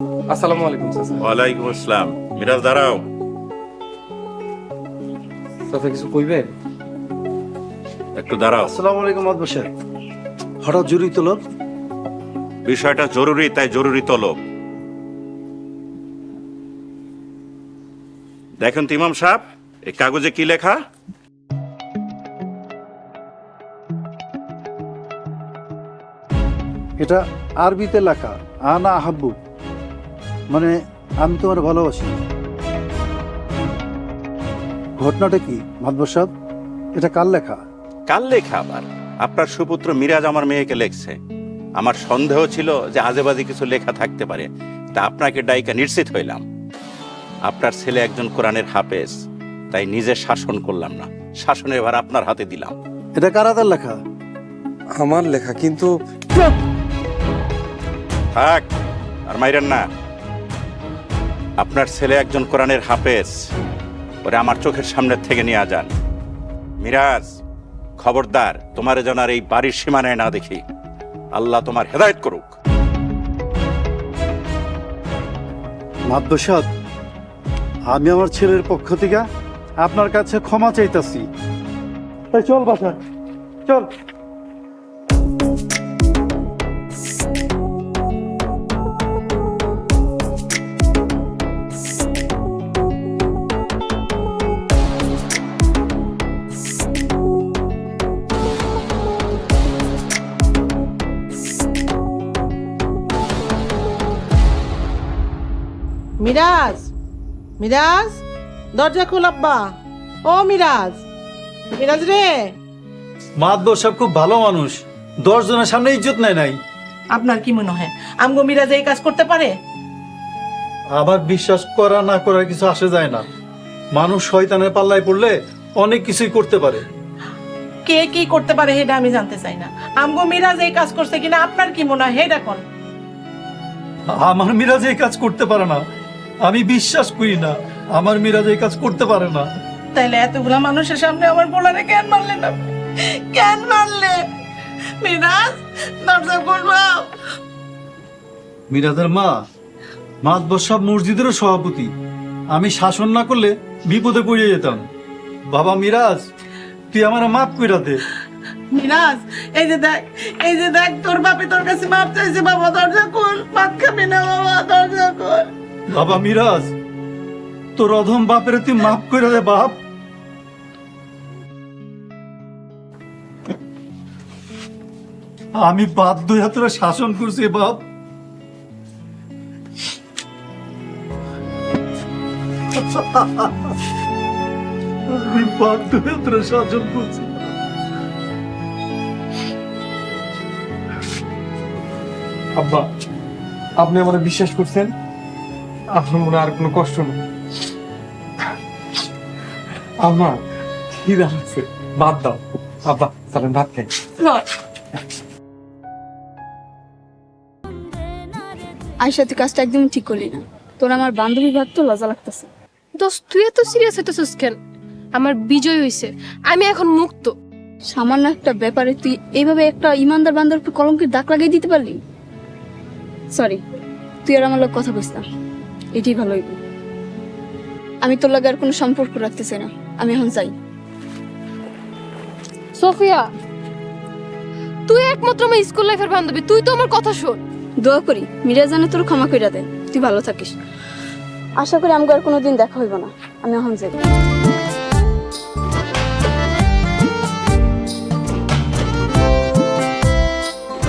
আসসালামু আলাইকুম ওয়ালাইকুম আসসালাম। মিরাজ দাঁড়াও। চাচা কিছু কইবেন? একটু দাঁড়াও। আসসালামু আলাইকুম হঠাৎ জরুরি তলব বিষয়টা জরুরি তাই জরুরি তলব দেখেন তো ইমাম সাহেব এই কাগজে কি লেখা? এটা আরবিতে লেখা আনা আহাব্বু। মানে আমি তোমার ভালোবাসি ঘটনাটা কি মাদবর সাহেব এটা কার লেখা? কাল লেখা আবার? আপনার সুপুত্র মিরাজ আমার মেয়েকে লেখছে। আমার সন্দেহ ছিল যে আজেবাজে কিছু লেখা থাকতে পারে। তা আপনাকে ডাইকা নিশ্চিত হইলাম। আপনার ছেলে একজন কোরআনের হাফেজ তাই নিজে শাসন করলাম না। শাসনের এবার আপনার হাতে দিলাম। এটা কার হাতের লেখা? আমার লেখা কিন্তু থাক আর মাইরেন না। আপনার ছেলে একজন কোরআনের হাফেজ। ওরে আমার চোখের সামনে থেকে নিয়ে যান। মিরাজ খবরদার তোমার যেন আর এই বাড়ির সীমানায় না দেখি। আল্লাহ তোমার হেদায়ত করুক। মাদবর আমি আমার ছেলের পক্ষ থেকে আপনার কাছে ক্ষমা চাইতাছি। তাই চল বাসা চল। মিরাজ মিরাজ দরজা খোল আব্বা। ও মিরাজ মিরাজ রে। মাদবর সাহেব খুব ভালো মানুষ। দশ জনের সামনে ইজ্জত নেয় নাই। আপনার কি মনে হয় আমগো মিরাজ এই কাজ করতে পারে? আমার বিশ্বাস করা না করার কিছু আসে যায় না। মানুষ শয়তানের পাল্লায় পড়লে অনেক কিছুই করতে পারে। কে কি করতে পারে সেটা আমি জানতে চাই না। আমগো মিরাজ এই কাজ করছে কিনা আপনার কি মনে হয় হেডা কোন? আমার মিরাজ এই কাজ করতে পারে না। আমি বিশ্বাস করি না। আমার মিরাজ এই কাজ করতে পারে না। তাইলে এতগুলা মানুষের সামনে আমার বলারে কেন মারলেন আপনি? কেন মারলেন? মিরাজ দরজা খুলবা মিরাজের মা মাতবর সব মসজিদেরও সভাপতি। আমি শাসন না করলে বিপদে পড়ে যেতাম। বাবা মিরাজ তুই আমার মাফ কইরা দে। মিরাজ এই যে দেখ এই যে দেখ তোর বাপে তোর কাছে মাপ চাইছে বাবা দরজা খোল ভাত খাবি না বাবা দরজা খোল। বাবা মিরাজ, তোর অধম বাপের তুই মাফ করে দে, বাপ। আমি বাধ্য হয়ে তোরা শাসন করছি, বাপ। আমি বাধ্য শাসন করছি। আব্বা, আপনি আমার বিশ্বাস করছেন? আপনার মনে আর কোনো কষ্ট নেই। আমার খিদা লাগছে। ভাত দাও। আব্বা চলেন ভাত খাই। আয়সা তুই কাজটা একদমই ঠিক করলি না। তোর আমার বান্ধবী ভাবতো লজ্জা লাগতেছে। দোস্ত তুই এত সিরিয়াস হইতেছিস কেন? আমার বিজয় হইছে। আমি এখন মুক্ত। সামান্য একটা ব্যাপারে তুই এইভাবে একটা ইমানদার বান্দার উপর কলঙ্কের দাগ লাগিয়ে দিতে পারলি? সরি তুই আর আমার লোক কথা বুঝতাম এটাই ভালো হইব। আমি তোর লাগে আর কোনো সম্পর্ক রাখতে চাই না। আমি এখন যাই। সোফিয়া তুই একমাত্র আমার স্কুল লাইফের বান্ধবী। তুই তো আমার কথা শোন। দোয়া করি মিরা জানে তোর ক্ষমা কইরা দেয়। তুই ভালো থাকিস। আশা করি আমাকে আর কোনোদিন দেখা হইব না। আমি এখন যাই।